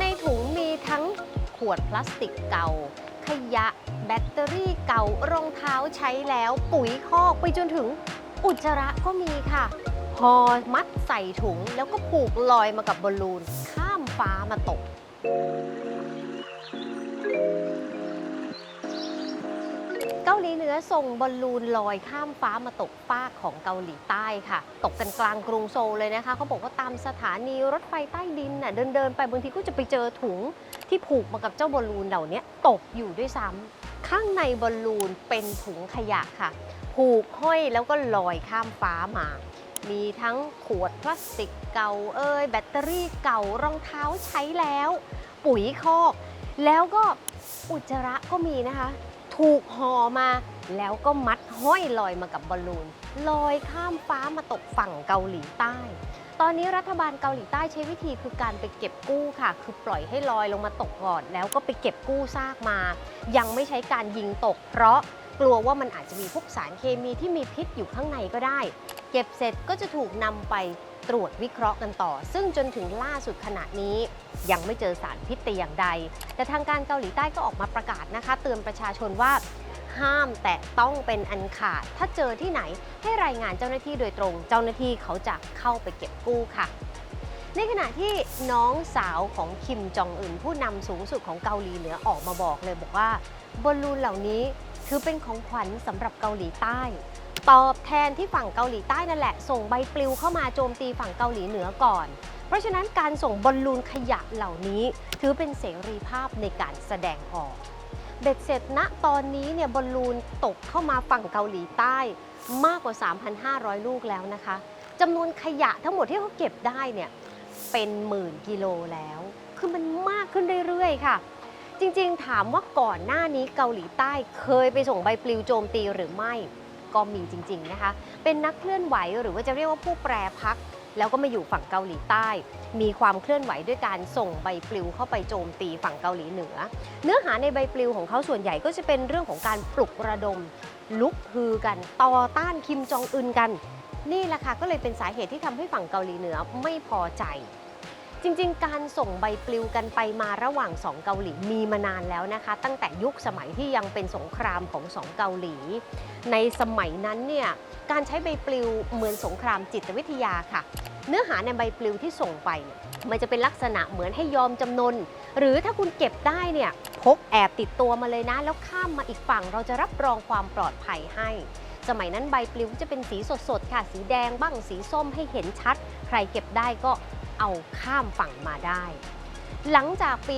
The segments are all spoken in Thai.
ในถุงมีทั้งขวดพลาสติกเก่า ขยะ แบตเตอรี่เก่ารองเท้าใช้แล้วปุ๋ยคอกไปจนถึงอุจจาระก็มีค่ะห่อมัดใส่ถุงแล้วก็ผูกลอยมากับบอลลูน ข้ามฟ้ามาตก เกาหลีเหนือส่งบอลลูนลอยข้ามฟ้ามาตกฟากของเกาหลีใต้ค่ะ ตกกันกลางกรุงโซลเลยนะคะเขาบอกว่าตามสถานีรถไฟใต้ดินน่ะเดินเดินไปบางทีก็จะไปเจอถุงที่ผูกมากับเจ้าบอลลูนเหล่านี้ตกอยู่ด้วยซ้ำข้างในบอลลูนเป็นถุงขยะค่ะ ผูกห้อยแล้วก็ลอยข้ามฟ้ามา มีทั้งขวดพลาสติกเก่าเอ้ยแบตเตอรี่เก่ารองเท้าใช้แล้ว ปุ๋ยคอก แล้วก็อุจจาระก็มีนะคะ ถูกห่อมา แล้วก็มัดห้อยลอยมากับบอลลูนลอยข้ามฟ้ามาตกฝั่งเกาหลีใต้ ตอนนี้รัฐบาลเกาหลีใต้ใช้วิธีคือการไปเก็บกู้ค่ะ คือปล่อยให้ลอยลงมาตกก่อน แล้วก็ไปเก็บกู้ซากมา ยังไม่ใช้การยิงตก เพราะกลัวว่ามันอาจจะมีพวกสารเคมีที่มีพิษอยู่ข้างในก็ได้ เก็บเสร็จก็จะถูกนำไปตรวจวิเคราะห์กันต่อ ซึ่งจนถึงล่าสุดขณะนี้ ยังไม่เจอสารพิษแต่อย่างใด แต่ทางการเกาหลีใต้ก็ออกมาประกาศนะคะ เตือนประชาชนว่า ห้ามแตะต้องเป็นอันขาด ถ้าเจอที่ไหนให้รายงานเจ้าหน้าที่โดยตรง เจ้าหน้าที่เขาจะเข้าไปเก็บกู้ค่ะในขณะที่น้องสาวของคิมจองอึนผู้นำสูงสุดของเกาหลีเหนือออกมาบอกเลยบอกว่าบอลลูนเหล่านี้ถือเป็นของขวัญสำหรับเกาหลีใต้ ตอบแทนที่ฝั่งเกาหลีใต้นั่นแหละ ส่งใบปลิวเข้ามาโจมตีฝั่งเกาหลีเหนือก่อน เพราะฉะนั้นการส่งบอลลูนขยะเหล่านี้ ถือเป็นเสรีภาพในการแสดงออก เบ็ดเสร็จณตอนนี้เนี่ยบอลลูนตกเข้ามาฝั่งเกาหลีใต้มากกว่า 3,500 ลูกแล้วนะคะจำนวนขยะทั้งหมดที่เขาเก็บได้เนี่ยเป็นหมื่นกิโลแล้ว คือมันมากขึ้นเรื่อยๆ ค่ะ จริงๆ ถามว่าก่อนหน้านี้เกาหลีใต้เคยไปส่งใบปลิวโจมตีหรือไม่ ก็มีจริงๆนะคะ เป็นนักเคลื่อนไหวหรือว่าจะเรียกว่าผู้แปรพัก แล้วก็มาอยู่ฝั่งเกาหลีใต้ มีความเคลื่อนไหวด้วยการส่งใบปลิวเข้าไปโจมตีฝั่งเกาหลีเหนือ เนื้อหาในใบปลิวของเขาส่วนใหญ่ก็จะเป็นเรื่องของการปลุกระดม ลุกฮือกัน ต่อต้านคิมจองอึนกัน นี่แหละค่ะก็เลยเป็นสาเหตุที่ทำให้ฝั่งเกาหลีเหนือไม่พอใจ จริง ๆ การส่งใบปลิวกันไปมาระหว่างสองเกาหลีมีมานานแล้วนะคะ ตั้งแต่ยุคสมัยที่ยังเป็นสงครามของสองเกาหลี ในสมัยนั้นเนี่ยการใช้ใบปลิวเหมือนสงครามจิตวิทยาค่ะ เนื้อหาในใบปลิวที่ส่งไปเนี่ยมันจะเป็นลักษณะเหมือนให้ยอมจำนน หรือถ้าคุณเก็บได้เนี่ยพกแอบติดตัวมาเลยนะ แล้วข้ามมาอีกฝั่งเราจะรับรองความปลอดภัยให้ สมัยนั้นใบปลิวจะเป็นสีสดๆค่ะ สีแดงบ้างสีส้มให้เห็นชัด ใครเก็บได้ก็ เอาข้ามฝั่งมาได้ หลังจากปี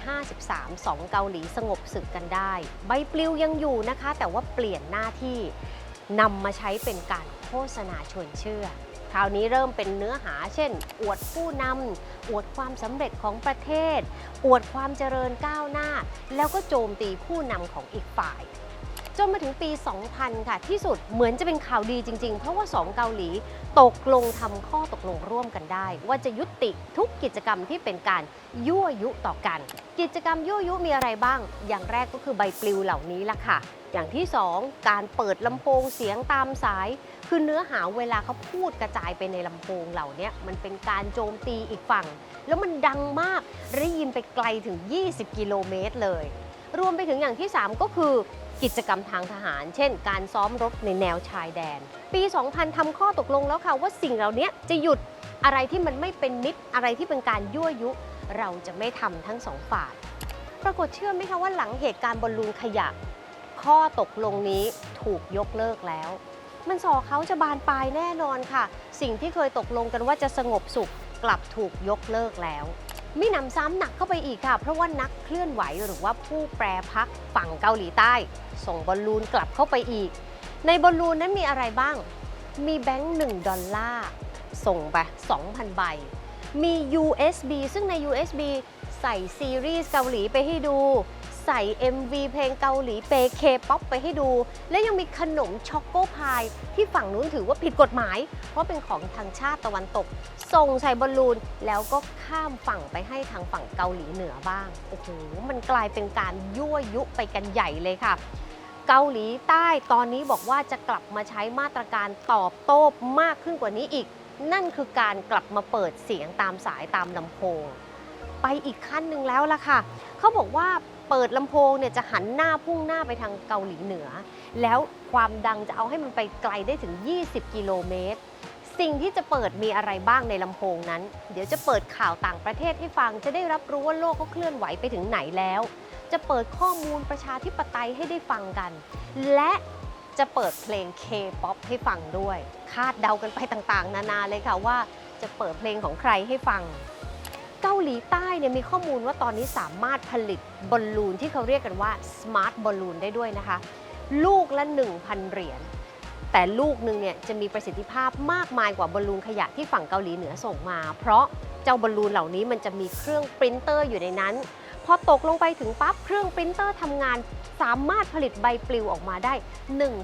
1953สองเกาหลีสงบศึกกันได้ ใบปลิวยังอยู่นะคะ แต่ว่าเปลี่ยนหน้าที่นำมาใช้เป็นการโฆษณาชวนเชื่อ คราวนี้เริ่มเป็นเนื้อหาเช่น อวดผู้นำอวดความสำเร็จของประเทศ อวดความเจริญก้าวหน้า แล้วก็โจมตีผู้นำของอีกฝ่าย จนมาถึงปี 2000 ค่ะ ที่สุดเหมือนจะเป็นข่าวดีจริง ๆ เพราะว่า 2 เกาหลีตกลงทำข้อตกลงร่วมกันได้ ว่าจะยุติทุกกิจกรรมที่เป็นการยั่วยุต่อกัน กิจกรรมยั่วยุมีอะไรบ้าง อย่างแรกก็คือใบปลิวเหล่านี้ล่ะค่ะ อย่างที่ 2 การเปิดลำโพงเสียงตามสาย คือเนื้อหาเวลาเขาพูดกระจายไปในลำโพงเหล่านี้มันเป็นการโจมตีอีกฝั่ง แล้วมันดังมากได้ยินไปไกลถึง 20 กิโลเมตรเลย รวมไปถึงอย่างที่ 3 ก็คือ กิจกรรมทางทหาร เช่น การซ้อมรบในแนวชายแดน ปี 2000ทำข้อตกลงแล้วค่ะว่าสิ่งเหล่านี้จะหยุดอะไรที่มันไม่เป็นมิตรอะไรที่เป็นการยั่วยุ เราจะไม่ทำทั้งสองฝ่าย ปรากฏเชื่อไหมคะว่าหลังเหตุการณ์บอลลูนขยะ ข้อตกลงนี้ถูกยกเลิกแล้ว มันสอเขาจะบานปลายแน่นอนค่ะ สิ่งที่เคยตกลงกันว่าจะสงบสุขกลับถูกยกเลิกแล้ว มีหนำซ้ำหนักเข้าไปอีกค่ะ เพราะว่านักเคลื่อนไหวหรือว่าผู้แปรพักฝั่งเกาหลีใต้ ส่งบอลลูนกลับเข้าไปอีก ในบอลลูนนั้นมีอะไรบ้าง มีแบงค์1ดอลลาร์ส่งไป 2,000 ใบ มี USB ซึ่งใน USB ใส่ซีรีส์เกาหลีไปให้ดู ใส่ MV เพลงเกาหลีเปเคป๊อปไปให้ดู และยังมีขนมช็อกโกพาย ที่ฝั่งนู้นถือว่าผิดกฎหมาย เพราะเป็นของทางชาติตะวันตก ส่งใส่บอลลูน แล้วก็ข้ามฝั่งไปให้ทางฝั่งเกาหลีเหนือบ้าง โอ้โห มันกลายเป็นการยั่วยุไปกันใหญ่เลยค่ะเกาหลีใต้ตอนนี้บอกว่าจะกลับมาใช้มาตรการตอบโต้มากขึ้นกว่านี้อีก นั่นคือการกลับมาเปิดเสียงตามสายตามลำโพง ไปอีกขั้นหนึ่งแล้วล่ะค่ะ เขาบอกว่า เปิดลำโพงเนี่ยจะหันหน้าพุ่งหน้าไปทางเกาหลีเหนือ แล้วความดังจะเอาให้มันไปไกลได้ถึง 20 กิโลเมตร สิ่งที่จะเปิดมีอะไรบ้างในลำโพงนั้น เดี๋ยวจะเปิดข่าวต่างประเทศให้ฟัง จะได้รับรู้ว่าโลกเขาเคลื่อนไหวไปถึงไหนแล้ว จะเปิดข้อมูลประชาธิปไตยให้ได้ฟังกัน และจะเปิดเพลง K-POP ให้ฟังด้วย คาดเดากันไปต่างๆ นานาเลยค่ะว่าจะเปิดเพลงของใครให้ฟัง เกาหลีใต้เนี่ยมีข้อมูลว่าตอนนี้สามารถผลิตบอลลูนที่เขาเรียกกันว่า Smart b a l l o o n ได้ด้วยนะคะ ลูกละ 1,000 เหรียญแต่ลูกหนึ่งเนี่ยจะมีประสิทธิภาพมากมายกว่าบอลลูนขยะที่ฝั่งเกาหลีเหนือส่งมา เพราะเจ้าบอลลูนเหล่านี้มันจะมีเครื่องปรินเตอร์อยู่ในนั้น พอตกลงไปถึงปั๊บเครื่องปรินเตอร์ทำงาน สามารถผลิตใบปลิวออกมาได้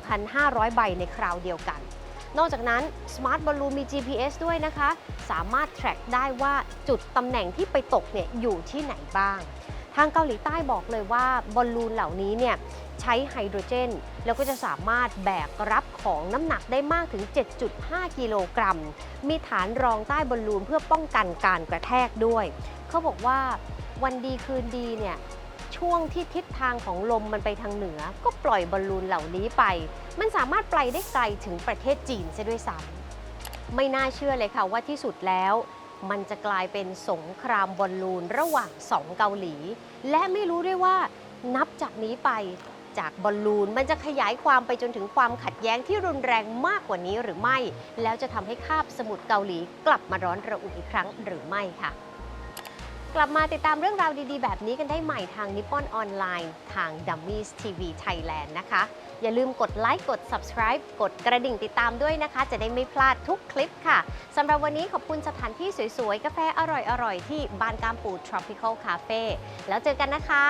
1,500 ใบในคราวเดียวกัน นอกจากนั้น Smart Balloon มี GPS ด้วยนะคะ สามารถ track ได้ว่าจุดตำแหน่งที่ไปตกเนี่ยอยู่ที่ไหนบ้าง ทางเกาหลีใต้บอกเลยว่าบอลลูนเหล่านี้เนี่ยใช้ไฮโดรเจน แล้วก็จะสามารถแบกรับของน้ำหนักได้มากถึง 7.5 กิโลกรัม มีฐานรองใต้บอลลูนเพื่อป้องกันการกระแทกด้วย เขาบอกว่าวันดีคืนดีเนี่ย ช่วงที่ทิศทางของลมมันไปทางเหนือ ก็ปล่อยบอลลูนเหล่านี้ไป มันสามารถไปได้ไกลถึงประเทศจีนซะด้วยซ้ำไม่น่าเชื่อเลยค่ะว่าที่สุดแล้ว มันจะกลายเป็นสงครามบอลลูนระหว่างสองเกาหลี และไม่รู้ด้วยว่านับจากนี้ไปจากบอลลูนมันจะขยายความไปจนถึงความขัดแย้งที่รุนแรงมากกว่านี้หรือไม่ แล้วจะทำให้คาบสมุทรเกาหลีกลับมาร้อนระอุอีกครั้งหรือไม่ค่ะ กลับมาติดตามเรื่องราวดีๆ แบบนี้กันได้ใหม่ทางนิปปอนออนไลน์ทาง Dummies TV Thailand นะคะ อย่าลืมกดไลค์กด subscribe กดกระดิ่งติดตามด้วยนะคะ จะได้ไม่พลาดทุกคลิปค่ะสำหรับวันนี้ขอบคุณสถานที่สวยๆ กาแฟอร่อยๆ ที่บานกามปู Tropical Cafe แล้วเจอกันนะคะ